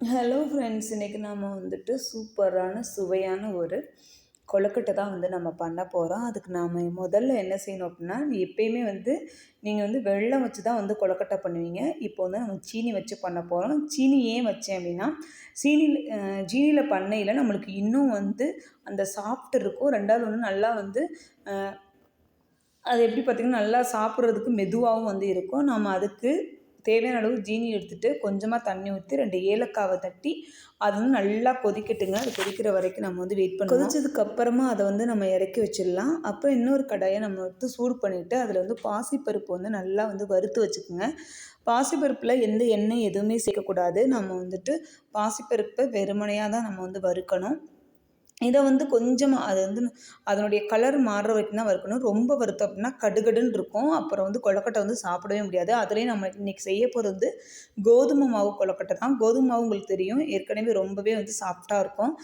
Hello friends இன்றைக்கி நாம் வந்துட்டு சூப்பரான சுவையான ஒரு கொழுக்கட்டை தான் வந்து நம்ம பண்ண போகிறோம் அதுக்கு நாம் முதல்ல என்ன செய்யணும் அப்படின்னா எப்பயுமே வந்து நீங்கள் வந்து வெள்ளம் வச்சு தான் வந்து கொழுக்கட்டை பண்ணுவீங்க. இப்போ வந்து நம்ம சீனி வச்சு பண்ண போகிறோம் சீனி ஏன் வச்சேன் அப்படின்னா சீனி சீனியில் பண்ணையில் நம்மளுக்கு இன்னும் வந்து அந்த சாஃப்ட் இருக்கும். ரெண்டாவது ஒன்று நல்லா வந்து அது எப்படி பார்த்திங்கன்னா நல்லா சாப்பிட்றதுக்கு மெதுவாகவும் வந்து இருக்கும். நம்ம அதுக்கு தேவையான அளவு ஜீனி எடுத்துகிட்டு கொஞ்சமாக தண்ணி ஊற்றி ரெண்டு ஏலக்காவை தட்டி அது வந்து நல்லா கொதிக்கட்டுங்க. அது கொதிக்கிற வரைக்கும் நம்ம வந்து வெயிட் பண்ணி கொதிச்சதுக்கப்புறமா அதை வந்து நம்ம இறக்கி வச்சிடலாம். அப்புறம் இன்னொரு கடாயை நம்ம வந்து சூடு பண்ணிவிட்டு அதில் வந்து பாசிப்பருப்பு வந்து நல்லா வந்து வறுத்து வச்சுக்கோங்க. பாசிப்பருப்பில் எந்த எண்ணெய் எதுவுமே சேர்க்கக்கூடாது. நம்ம வந்துட்டு பாசிப்பருப்பை வெறுமனையாக தான் நம்ம வந்து வறுக்கணும். இதை வந்து கொஞ்சமாக அது வந்து அதனுடைய கலர் மாறுற வரைக்கும் தான் வறுக்கணும். ரொம்ப வறுத்தோம் அப்படின்னா கடுகடுன்னு இருக்கும். அப்புறம் வந்து கொழக்கட்டை வந்து சாப்பிடவே முடியாது. அதுலேயும் நம்ம இன்றைக்கி செய்ய போகிறது வந்து கோதுமை மாவு கொழக்கட்டை தான். கோதுமை மாவு உங்களுக்கு தெரியும். ஏற்கனவே ரொம்பவே வந்து சாஃப்டாக இருக்கும்.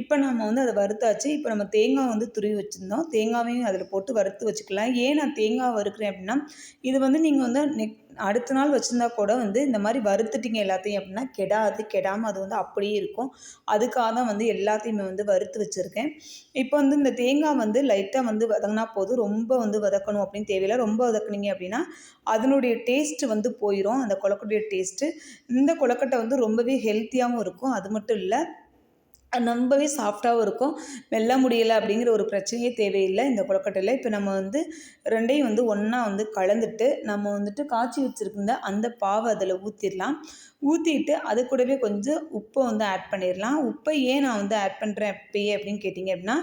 இப்போ நம்ம வந்து அதை வறுத்தாச்சு. இப்போ நம்ம தேங்காய் வந்து துருவி வச்சுருந்தோம். தேங்காவையும் அதில் போட்டு வறுத்து வச்சுக்கலாம். ஏன் நான் தேங்காய் வறுக்கிறேன் அப்படின்னா இது வந்து நீங்கள் வந்து நெக் அடுத்த நாள் வச்சுருந்தா கூட வந்து இந்த மாதிரி வறுத்துட்டிங்க எல்லாத்தையும் அப்படின்னா கெடாது கெடாமல் அது வந்து அப்படியே இருக்கும். அதுக்காக தான் வந்து எல்லாத்தையுமே வந்து வறுத்து வச்சுருக்கேன். இப்போ வந்து இந்த தேங்காய் வந்து லைட்டாக வந்து வதங்கினா போதும். ரொம்ப வந்து வதக்கணும் அப்படின்னு தேவையில்லை. ரொம்ப வதக்குனீங்க அப்படின்னா அதனுடைய டேஸ்ட்டு வந்து போயிடும் அந்த கொழக்கட்டைய டேஸ்ட்டு இந்த கொழக்கட்டை வந்து ரொம்பவே ஹெல்த்தியாகவும் இருக்கும். அது மட்டும் இல்லை ரொம்பவே சாஃப்டாகவும் இருக்கும். மெல்ல முடியலை அப்படிங்கிற ஒரு பிரச்சனையே தேவையில்லை. இந்த கொழுக்கட்டையில் இப்போ நம்ம வந்து ரெண்டையும் வந்து ஒன்றா வந்து கலந்துட்டு நம்ம வந்துட்டு காய்ச்சி வச்சுருந்த அந்த பாவை அதில் ஊற்றிடலாம் ஊற்றிட்டு அது கூடவே கொஞ்சம் உப்பை வந்து ஆட் பண்ணிடலாம். உப்பை ஏன் நான் வந்து ஆட் பண்ணுறேன் எப்பயே அப்படின்னு கேட்டிங்க அப்படின்னா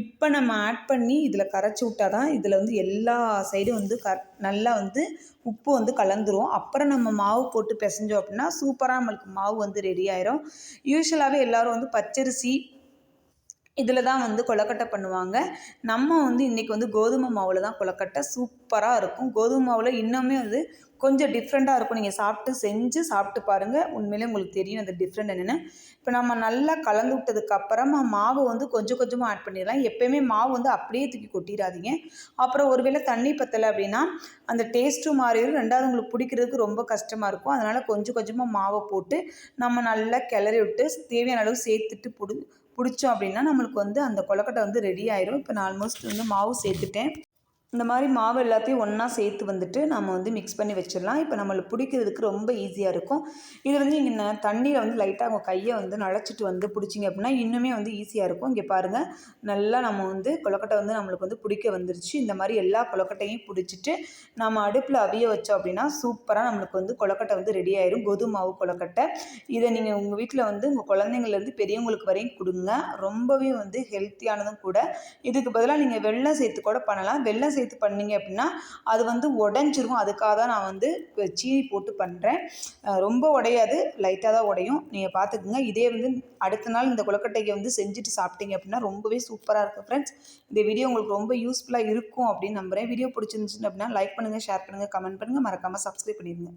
இப்போ நம்ம ஆட் பண்ணி இதில் கரைச்சி விட்டால் தான் இதில் வந்து எல்லா சைடும் வந்து கர் நல்லா வந்து உப்பு வந்து கலந்துரும். அப்புறம் நம்ம மாவு போட்டு பிசைஞ்சோம் அப்படின்னா சூப்பராக நம்மளுக்கு மாவு வந்து ரெடி ஆயிரும். யூஸ்வலாகவே எல்லோரும் வந்து பச்சரிசி இதில் தான் வந்து கொலக்கட்டை பண்ணுவாங்க. நம்ம வந்து இன்றைக்கி வந்து கோதுமை மாவில் தான் கொலக்கட்டை சூப்பராக இருக்கும். கோதுமை மாவில் இன்னுமே வந்து கொஞ்சம் டிஃப்ரெண்ட்டாக இருக்கும். நீங்கள் சாப்பிட்டு செஞ்சு சாப்பிட்டு பாருங்கள் உண்மையிலே உங்களுக்கு தெரியும் அந்த டிஃப்ரெண்ட் என்னென்னு. இப்போ நம்ம நல்லா கலந்து விட்டதுக்கப்புறமா மாவு வந்து கொஞ்சம் கொஞ்சமாக ஆட் பண்ணிடலாம். எப்போயுமே மாவு வந்து அப்படியே தூக்கி கொட்டிடாதீங்க. அப்புறம் ஒருவேளை தண்ணி பத்தலை அப்படின்னா அந்த டேஸ்ட்டும் மாறிடும். ரெண்டாவது உங்களுக்கு பிடிக்கிறதுக்கு ரொம்ப கஷ்டமாக இருக்கும். அதனால் கொஞ்சம் கொஞ்சமாக மாவை போட்டு நம்ம நல்லா கிளறி விட்டு தேவையான அளவு சேர்த்துட்டு பிடி பிடிச்சோம் அப்படின்னா நம்மளுக்கு வந்து அந்த கொலக்கட்டை வந்து ரெடி ஆயிரும். இப்போ நான் ஆல்மோஸ்ட் வந்து மாவு சேர்த்துட்டேன். இந்த மாதிரி மாவு எல்லாத்தையும் ஒன்றா சேர்த்து வந்துட்டு நம்ம வந்து மிக்ஸ் பண்ணி வச்சிடலாம். இப்போ நம்மளுக்கு பிடிக்கிறதுக்கு ரொம்ப ஈஸியாக இருக்கும். இது வந்து நீங்கள் தண்ணியில் வந்து லைட்டாக உங்கள் கையை வந்து நழைச்சிட்டு வந்து பிடிச்சிங்க அப்படின்னா இன்னுமே வந்து ஈஸியாக இருக்கும். இங்கே பாருங்கள் நல்லா நம்ம வந்து கொலக்கட்டை வந்து நம்மளுக்கு வந்து பிடிக்க வந்துருச்சு. இந்த மாதிரி எல்லா கொலக்கட்டையும் பிடிச்சிட்டு நம்ம அடுப்பில் அவிய வச்சோம் அப்படின்னா சூப்பராக நம்மளுக்கு வந்து கொலக்கட்டை வந்து ரெடி ஆயிரும். கோதுமை மாவு கொலக்கட்டை இதை நீங்கள் உங்கள் வீட்டில் வந்து உங்கள் குழந்தைங்கள்லேருந்து பெரியவங்களுக்கு வரையும் கொடுங்க. ரொம்பவே வந்து ஹெல்த்தியானதும் கூட. இதுக்கு பதிலாக நீங்கள் வெள்ளம் சேர்த்து கூட பண்ணலாம். வெள்ளம் சேர்த்து இது பண்ணிங்க அப்படின்னா அது வந்து உடஞ்சிரும். அதுக்காக தான் நான் வந்து சீனி போட்டு பண்ணுறேன் ரொம்ப உடையாது. லைட்டாக தான் உடையும். நீங்கள் பார்த்துக்குங்க இதே வந்து அடுத்த நாள் இந்த கொழுக்கட்டையை வந்து செஞ்சுட்டு சாப்பிட்டீங்க அப்படின்னா ரொம்பவே சூப்பராக இருக்கும் ஃப்ரெண்ட்ஸ் இந்த வீடியோ உங்களுக்கு ரொம்ப யூஸ்ஃபுல்லாக இருக்கும் அப்படின்னு நம்புகிறேன் வீடியோ பிடிச்சிருந்துச்சு அப்படின்னா லைக் பண்ணுங்கள் ஷேர் பண்ணுங்கள் கமெண்ட் பண்ணுங்கள் மறக்காமல் சப்ஸ்கிரைப் பண்ணிடுங்க.